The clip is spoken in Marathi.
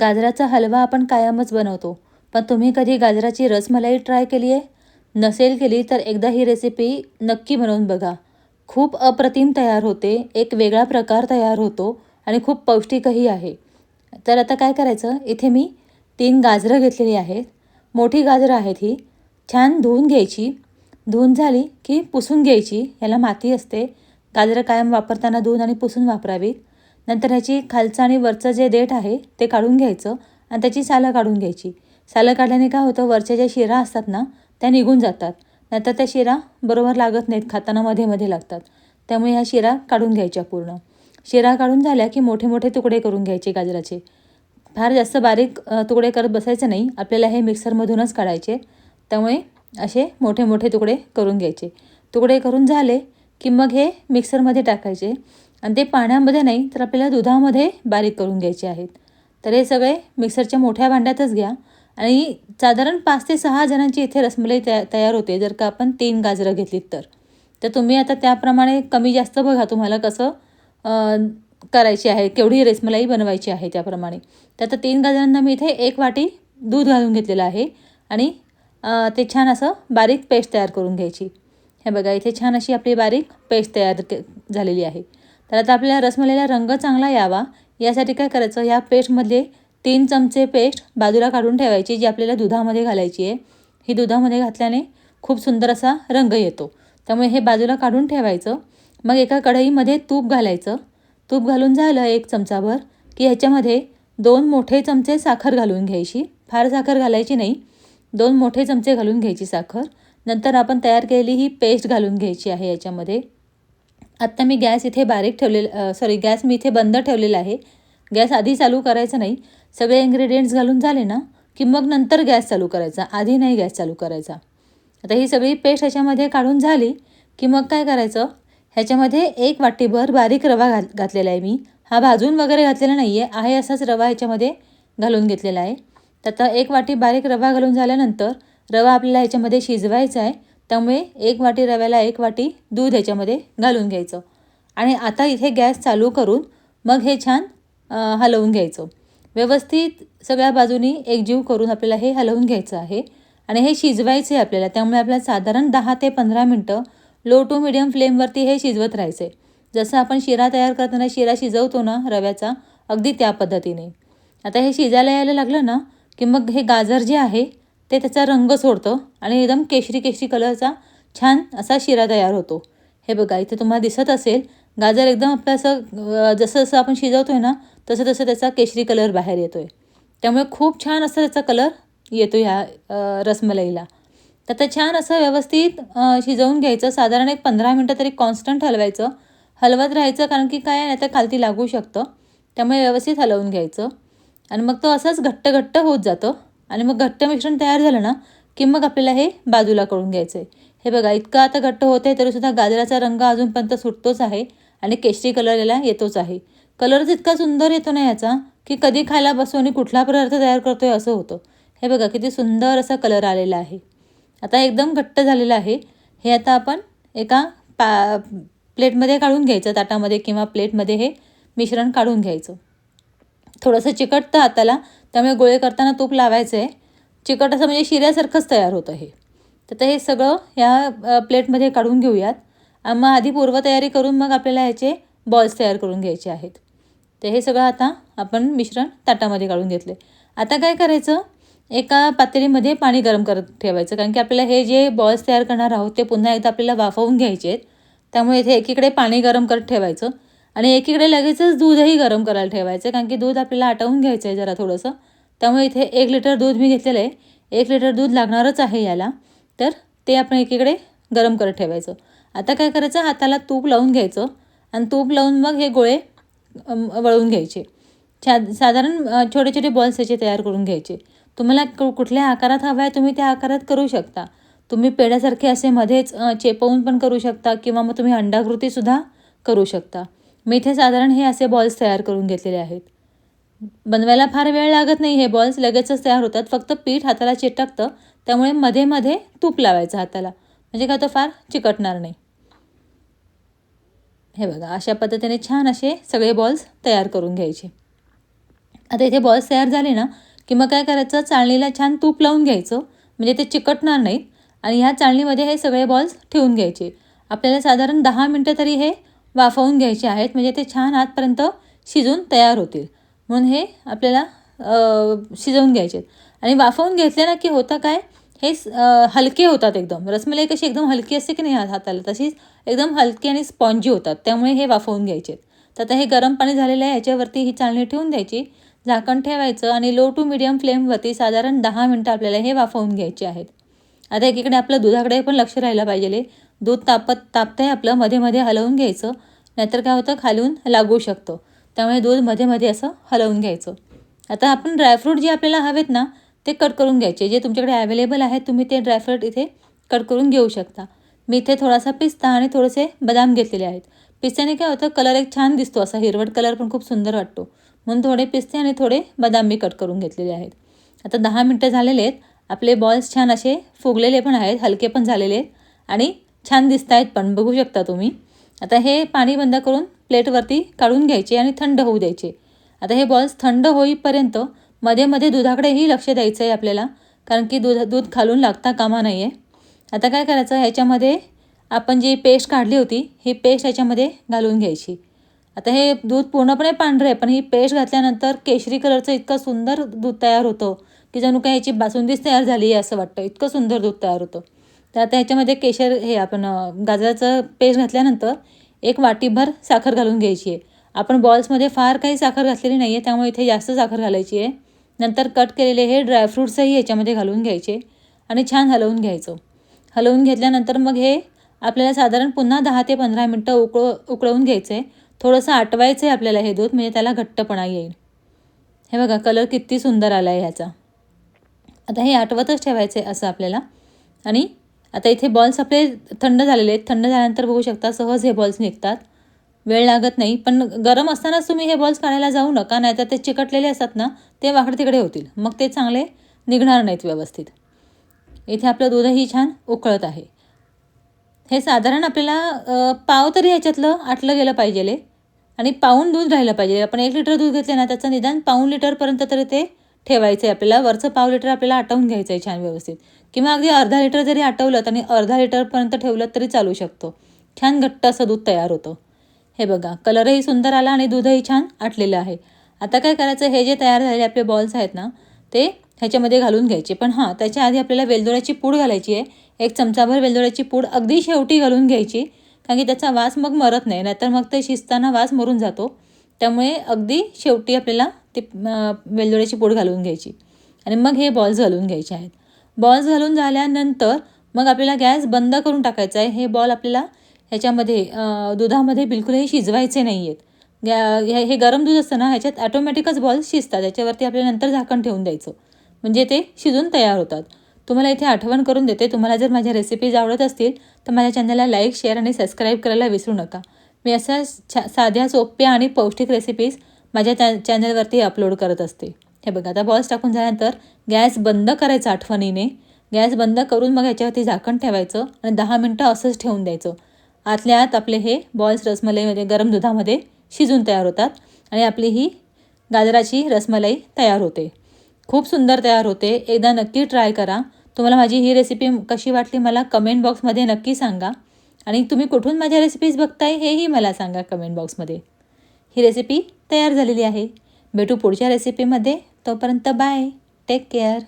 गाजराचा हलवा आपण कायमच बनवतो. पण तुम्ही कधी गाजराची रसमलाई ट्राय केली आहे? नसेल केली तर एकदा ही रेसिपी नक्की बनवून बघा. खूप अप्रतिम तयार होते एक वेगळा प्रकार तयार होतो आणि खूप पौष्टिकही आहे. तर आता काय करायचं? इथे मी तीन गाजरं घेतलेली आहेत. मोठी गाजरं आहेत ही. छान धुवून घ्यायची. धुवून झाली की पुसून घ्यायची. याला माती असते. गाजरं कायम वापरताना धुवून आणि पुसून वापरावीत. नंतर ह्याची खालचं आणि वरचं जे देठ आहे ते काढून घ्यायचं आणि त्याची सालं काढून घ्यायची. सालं काढल्याने काय होतं वरच्या ज्या शिरा असतात ना त्या निघून जातात. नंतर त्या शिरा बरोबर लागत नाहीत खाताना मध्ये मध्ये लागतात. त्यामुळे ह्या शिरा काढून घ्यायच्या पूर्ण. शिरा काढून झाल्या की मोठे मोठे तुकडे करून घ्यायचे गाजराचे. फार जास्त बारीक तुकडे करत बसायचे नाही आपल्याला हे मिक्सरमधूनच काढायचे. त्यामुळे असे मोठे मोठे तुकडे करून घ्यायचे. तुकडे करून झाले की मग हे मिक्सरमध्ये टाकायचे. आणि ते पाण्यामध्ये नाही तर आपल्याला दुधामध्ये बारीक करून घ्यायचे आहेत. तर हे सगळे मिक्सरच्या मोठ्या भांड्यातच घ्या. आणि साधारण पाच ते सहा जणांची इथे रसमलाई तया तयार होते जर का आपण तीन गाजरं घेतलीत तर. तर तुम्ही आता त्याप्रमाणे कमी जास्त बघा तुम्हाला कसं करायची आहे केवढी रसमलाई बनवायची आहे त्याप्रमाणे. तर आता तीन गाजरांना मी इथे एक वाटी दूध घालून घेतलेलं आहे. आणि ते छान असं बारीक पेस्ट तयार करून घ्यायची. हे बघा इथे छान अशी आपली बारीक पेस्ट तयार के झालेली आहे. तर आता आपल्या रसमलाईला रंग चांगला यावा. यासाठी काय करायचं? या पेस्टमधले तीन चमचे पेस्ट बाजूला काढून ठेवायची जी आपल्याला दुधामध्ये घालायची आहे. ही दुधामध्ये घातल्याने खूप सुंदर असा रंग येतो. त्यामुळे हे बाजूला काढून ठेवायचं. मग एका कढईमध्ये तूप घालायचं. तूप घालून झालं एक चमचाभर की ह्याच्यामध्ये दोन मोठे चमचे साखर घालून घ्यायची. फार साखर घालायची नाही. दोन मोठे चमचे घालून घ्यायची साखर. नंतर आपण तयार केलेली ही पेस्ट घालून घ्यायची आहे याच्यामध्ये. आत्ता मी गॅस इथे बारीक ठेवलेला सॉरी गॅस मी इथे बंद ठेवलेला आहे. गॅस आधी चालू करायचं नाही. सगळे इन्ग्रेडियंट्स घालून झाले ना की मग नंतर गॅस चालू करायचा. आधी नाही गॅस चालू करायचा. आता ही सगळी पेस्ट ह्याच्यामध्ये काढून झाली की मग काय करायचं? ह्याच्यामध्ये एक वाटीभर बारीक रवा घात घातलेला आहे मी. हा भाजून वगैरे घातलेला नाही आहे आहे असाच रवा ह्याच्यामध्ये घालून घेतलेला आहे. तर आता एक वाटी बारीक रवा घालून झाल्यानंतर रवा आपल्याला ह्याच्यामध्ये शिजवायचा आहे. त्यामुळे एक वाटी रव्याला एक वाटी दूध ह्याच्यामध्ये घालून घ्यायचं. आणि आता इथे गॅस चालू करून मग हे छान हलवून घ्यायचं. व्यवस्थित सगळ्या बाजूनी एकजीव करून आपल्याला हे हलवून घ्यायचं आहे. आणि हे शिजवायचं आहे आपल्याला त्यामुळे आपल्याला साधारण दहा ते पंधरा मिनटं लो टू मिडियम फ्लेमवरती हे शिजवत राहायचं आहे जसं आपण शिरा तयार करताना शिरा शिजवतो ना रव्याचा अगदी त्या पद्धतीने. आता हे शिजायला यायला लागलं ना की मग हे गाजर जे आहे ते त्याचा रंग सोडतं आणि एकदम केशरी केशरी कलरचा छान असा शिरा तयार होतो. हे बघा इथे तुम्हाला दिसत असेल गाजर एकदम आपलं असं जसं जसं आपण शिजवतो आहे ना तसं तसं त्याचा केशरी कलर बाहेर येतो आहे त्यामुळे खूप छान असा त्याचा कलर येतो ह्या रसमलाईला. तर ते छान असं व्यवस्थित शिजवून घ्यायचं. साधारण एक पंधरा मिनटं तरी कॉन्स्टंट हलवायचं. हलवत राहायचं कारण की काय नाही तर खालती लागू शकतं. त्यामुळे व्यवस्थित हलवून घ्यायचं. आणि मग तो असंच घट्ट घट्ट होत जातं. आणि मग घट्ट मिश्रण तयार झालं ना की मग आपल्याला हे बाजूला करून घ्यायचं आहे हे बघा इतकं आता घट्ट होतं आहे तरीसुद्धा गाजराचा रंग अजूनपर्यंत सुटतोच आहे आणि केशरी कलर याला येतोच आहे. कलरच इतका सुंदर येतो ना याचा की कधी खायला बसू आणि कुठला पदार्थ तयार करतो आहे असं होतं. हे बघा किती सुंदर असा कलर आलेला आहे. आता एकदम घट्ट झालेलं आहे. हे आता आपण एका पा प्लेटमध्ये काढून घ्यायचं ताटामध्ये किंवा प्लेटमध्ये हे मिश्रण काढून घ्यायचं. थोडंसं चिकटतं हाताला त्यामुळे गोळे करताना तूप लावायचं. आहे चिकट असं म्हणजे शिऱ्यासारखंच तयार होतं हे. तर हे सगळं ह्या प्लेटमध्ये काढून घेऊयात. मग आधी पूर्वतयारी करून मग आपल्याला ह्याचे बॉल्स तयार करून घ्यायचे आहेत. तर हे सगळं आता आपण मिश्रण ताटामध्ये काढून घेतले. आता काय करायचं? एका पातेलीमध्ये पाणी गरम करत ठेवायचं. कारण की आपल्याला हे जे बॉल्स तयार करणार आहोत ते पुन्हा एकदा आपल्याला वाफवून घ्यायचे आहेत. त्यामुळे इथे एकीकडे पाणी गरम करत ठेवायचं. आणि एकीकडे लगेचच दूधही गरम करायला ठेवायचं कारण की दूध आपल्याला आटवून घ्यायचं आहे जरा थोडंसं. त्यामुळे इथे एक लिटर दूध मी घेतलेलं आहे. एक लिटर दूध लागणारच आहे याला. तर ते आपण एकीकडे गरम करत ठेवायचं. आता काय करायचं? हाताला तूप लावून घ्यायचं. आणि तूप लावून मग हे गोळे वळून घ्यायचे. छा साधारण छोटे छोटे बॉल्स याचे तयार करून घ्यायचे. तुम्हाला कु कुठल्या आकारात हवा आहे तुम्ही त्या आकारात करू शकता. तुम्ही पेड्यासारखे असे मध्येच चेपवून पण करू शकता किंवा मग तुम्ही अंडाकृतीसुद्धा करू शकता. मी इथे साधारण हे असे बॉल्स तयार करून घेतलेले आहेत. बनवायला फार वेळ लागत नाही हे बॉल्स लगेचच तयार होतात. फक्त पीठ हाताला चिटकतं त्यामुळे मध्ये मध्ये तूप लावायचं हाताला. म्हणजे का तर फार चिकटणार नाही. हे बघा अशा पद्धतीने छान असे सगळे बॉल्स तयार करून घ्यायचे. आता इथे बॉल्स तयार झाले ना की मग काय करायचं चाळणीला छान तूप लावून घ्यायचं. म्हणजे ते चिकटणार नाहीत. आणि ह्या चाळणीमध्ये हे सगळे बॉल्स ठेवून घ्यायचे. आपल्याला साधारण दहा मिनटं तरी हे वाफवून घ्यायचे आहेत. म्हणजे ते छान आतपर्यंत शिजून तयार होतील. म्हणून हे आपल्याला शिजवून घ्यायचे आणि वाफवून घेतले ना की होतं काय? हे हलके होतात एकदम. रसमलाई कशी एकदम हलकी असते की नाही हाताला? तशीच एकदम हलकी आणि स्पॉन्जी होतात. त्यामुळे हे वाफवून घ्यायचे तर आता हे गरम पाणी झालेलं आहे. याच्यावरती ही चाळणी ठेवून द्यायची. झाकण ठेवायचं आणि लो टू मिडियम फ्लेमवरती साधारण दहा मिनटं आपल्याला हे वाफवून घ्यायचे आहेत. आता एकीकडे आपलं दुधाकडे पण लक्ष राहिलं पाहिजे. दूध तापत तापतंय आपलं मध्ये मध्ये हलवून घ्यायचं. नाहीतर काय होतं? खालून लागू शकतं. त्यामुळे दूधमध्ये मध्ये असं हलवून घ्यायचं. आता आपण ड्रायफ्रूट जे आपल्याला हवेत ना ते कट करून घ्यायचे. जे तुमच्याकडे अवेलेबल आहेत तुम्ही ते ड्रायफ्रूट इथे कट करून घेऊ शकता. मी इथे थोडासा पिस्ता आणि थोडेसे बदाम घेतलेले आहेत. पिस्त्याने काय होतं? कलर एक छान दिसतो. असा हिरवट कलर पण खूप सुंदर वाटतो. म्हणून थोडे पिस्ते आणि थोडे बदाम मी कट करून घेतलेले आहेत. आता दहा मिनटं झालेले आहेत. आपले बॉल्स छान असे फुगलेले पण आहेत. हलके पण झालेले आहेत. आणि छान दिसत आहेत पण बघू शकता तुम्ही. आता हे पाणी बंद करून प्लेटवरती काढून घ्यायचे आणि थंड होऊ द्यायचे. आता हे बॉल्स थंड होईपर्यंत मध्ये मध्ये दुधाकडेही लक्ष द्यायचं आहे आपल्याला कारण की दूध दूध खालून लागता कामा नाही आहे आता काय करायचं ह्याच्यामध्ये आपण जी पेस्ट काढली होती ही पेस्ट ह्याच्यामध्ये घालून घ्यायची. आता हे दूध पूर्णपणे पांढरं आहे पण ही पेस्ट घातल्यानंतर केशरी कलरचं इतकं सुंदर दूध तयार होतं की जणू काय ह्याची बासुंदीच तयार झाली आहे असं वाटतं. इतकं सुंदर दूध तयार होतं. तर आता ह्याच्यामध्ये केशर हे आपण गाजराचं पेस्ट घातल्यानंतर एक वाटीभर साखर घालून घ्यायची आहे. आपण बॉल्समध्ये फार काही साखर घातलेली नाही आहे त्यामुळे इथे जास्त साखर घालायची आहे. नंतर कट केलेले हे ड्रायफ्रूट्सही ह्याच्यामध्ये घालून घ्यायचे आणि छान हलवून घ्यायचं. हलवून घेतल्यानंतर मग हे आपल्याला साधारण पुन्हा दहा ते पंधरा मिनटं उकळ उकळवून घ्यायचं आहे थोडंसं आटवायचं आहे आपल्याला हे दूध म्हणजे त्याला घट्टपणा येईल. हे बघा कलर किती सुंदर आला आहे ह्याचा. आता हे आटवतच ठेवायचं आहे असं आपल्याला. आणि आता इथे बॉल्स आपले थंड झालेले आहेत. थंड झाल्यानंतर बघू शकता सहज हे बॉल्स निघतात. वेळ लागत नाही. पण गरम असतानाच तुम्ही हे बॉल्स काढायला जाऊ नका नाहीतर ते चिकटलेले असतात ना ते वाकडे तिकडे होतील. मग ते चांगले निघणार नाहीत व्यवस्थित. इथे आपलं दूधही छान उकळत आहे. हे साधारण आपल्याला पाव तरी ह्याच्यातलं आटलं गेलं पाहिजे आणि पाऊन दूध राहिलं पाहिजे. आपण एक लिटर दूध घेतलं ना त्याचं निदान पाऊन लिटरपर्यंत तरी ते ठेवायचं आहे आपल्याला. वरचं पाव लिटर आपल्याला आटवून घ्यायचं आहे छान व्यवस्थित. किंवा अगदी अर्धा लिटर जरी आटवलं आणि अर्धा लिटरपर्यंत ठेवलं तरी चालू शकतो. छान घट्ट असं दूध तयार होतं. हे बघा कलरही सुंदर आला आणि दूधही छान आटलेलं आहे. आता काय करायचं हे जे तयार झालेले आपले बॉल्स आहेत ना ते ह्याच्यामध्ये घालून घ्यायचे. पण हां त्याच्या आधी आपल्याला वेलदोड्याची पूड घालायची आहे. एक चमचाभर वेलदोड्याची पूड अगदी शेवटी घालून घ्यायची कारण की त्याचा वास मग मरत नाही नाहीतर मग ते शिजताना वास मरून जातो. त्यामुळे अगदी शेवटी आपल्याला ते वेलदोड्याची पूड घालून घ्यायची. आणि मग हे बॉल्स घालून घ्यायचे आहेत. बॉल्स घालून झाल्यानंतर मग आपल्याला गॅस बंद करून टाकायचा आहे. हे बॉल आपल्याला ह्याच्यामध्ये दुधामध्ये बिलकुलही शिजवायचे नाही आहेत गॅ हे गरम दूध असतं ना ह्याच्यात ॲटोमॅटिकच बॉल शिजतात. याच्यावरती आपल्याला नंतर झाकण ठेवून द्यायचं. म्हणजे ते शिजून तयार होतात. तुम्हाला इथे आठवण करून देते. तुम्हाला जर माझ्या रेसिपीज आवडत असतील तर माझ्या चॅनलला लाईक शेअर आणि सबस्क्राईब करायला विसरू नका. मी अशा छा साध्या सोप्या आणि पौष्टिक रेसिपीज माझ्या चॅ चॅनलवरती अपलोड करत असते. हे बघा आता बॉल्स टाकून झाल्यानंतर गॅस बंद करायचा आठवणीने. गॅस बंद करून मग याच्यावरती झाकण ठेवायचं आणि दहा मिनटं असंच ठेवून द्यायचं. आतल्या आत आपले हे बॉल्स रसमलाईमध्ये म्हणजे गरम दुधामध्ये शिजून तयार होतात आणि आपली ही गाजराची रसमलाई तयार होते. खूप सुंदर तयार होते. एकदा नक्की ट्राय करा. तुम्हाला माझी ही रेसिपी कशी वाटली मला कमेंट बॉक्समध्ये नक्की सांगा. आणि तुम्ही कुठून माझ्या रेसिपीज बघताय हेही मला सांगा कमेंट बॉक्समध्ये ही रेसिपी तयार झालेली आहे. भेटू पुढच्या रेसिपीमध्ये तोपर्यंत बाय टेक केअर